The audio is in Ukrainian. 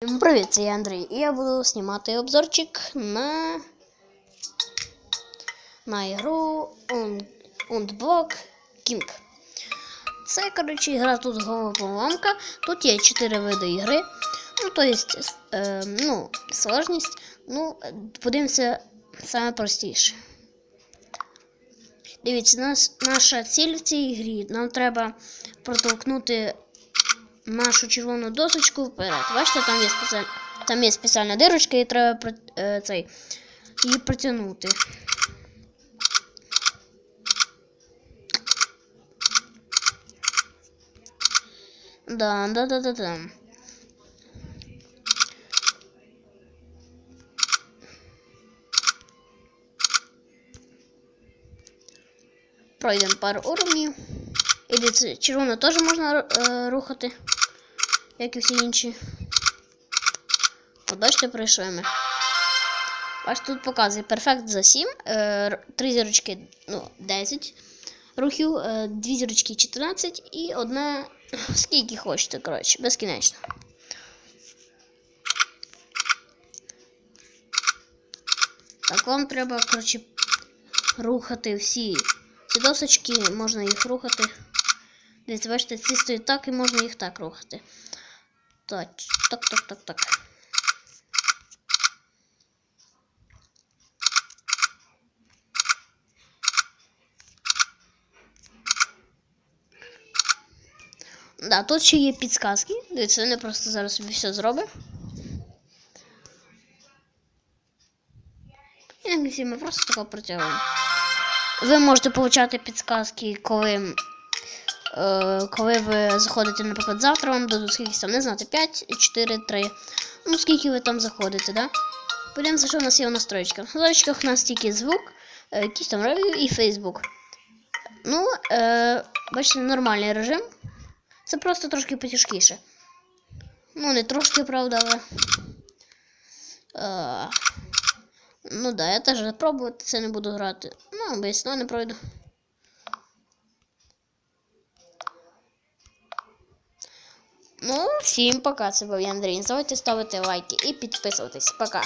Привіт, це я Андрій, і я буду знімати обзорчик на на ігру Un- Unblock King. Це, коротше, гра тут головоломка. Тут є 4 види ігри. Ну, то есть, е, ну, сложність. Ну, подивимося саме простіше. Дивіться, нас, наша ціль в цій грі. Нам треба протолкнути нашу червону досочку вперед. Бачите, там є спеціальна, там є спеціальна дирочка, і треба е, цей, її протягнути. Да, да, да, да, да. Пройдемо пару уровнів. І червоно теж можна е, рухати, як і всі інші. От бачите, пройшли ми. Бачите, тут показує перфект за 7, е, 3 зірочки ну, 10 рухів, е, 2 зірочки 14 і одна скільки хочете, коротше, безкінечно. Так, вам треба, коротше, рухати всі ці досочки, можна їх рухати. Дивіться, бачите, ці стоять так і можна їх так рухати. Так, так, так, так. Да, тут ще є підсказки. Дивіться, вони просто зараз собі все зробить. І ми просто тако протягуємо. Ви можете получати підсказки, коли, е, коли ви заходите, наприклад, завтра вам дадуть скільки там, не знати, 5, 4, 3. Ну, скільки ви там заходите, да? Подивимося, що у нас є у настройках. В настройках у нас тільки звук, е, там рев'ю і Facebook. Ну, е, бачите, нормальний режим. Це просто трошки потяжкіше. Ну, не трошки, правда, але. Е, ну да, я теж пробувати це не буду грати. Ну, без не пройду. Ну, всім пока, це був я Андрій. Не забудьте ставити лайки і підписуватись. Пока.